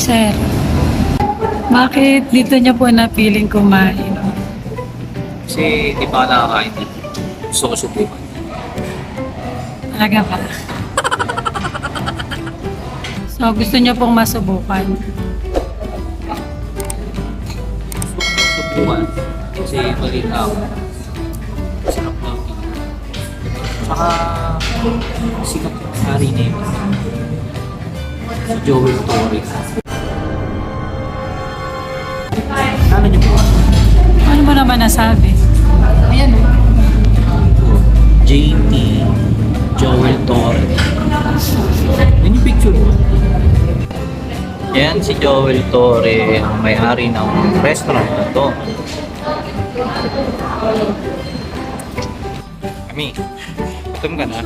Sir, bakit dito niyo po napiling kumain? Kasi di pa ako nakakain dito. Gusto ko subukan. Talaga ba? So, gusto niyo pong masubukan? Gusto ko subukan. Kasi balita ako. Sarap ng pizza. Tsaka sikat yung hari na yun. Si Joel Torres. Ano niyo po? Ano mo naman nasabi? Ayan o. JT Joel Torres. Yan yung picture mo. Yan si Joel Torre, ang may-ari ng restaurant na to. Kami, gutom ka na?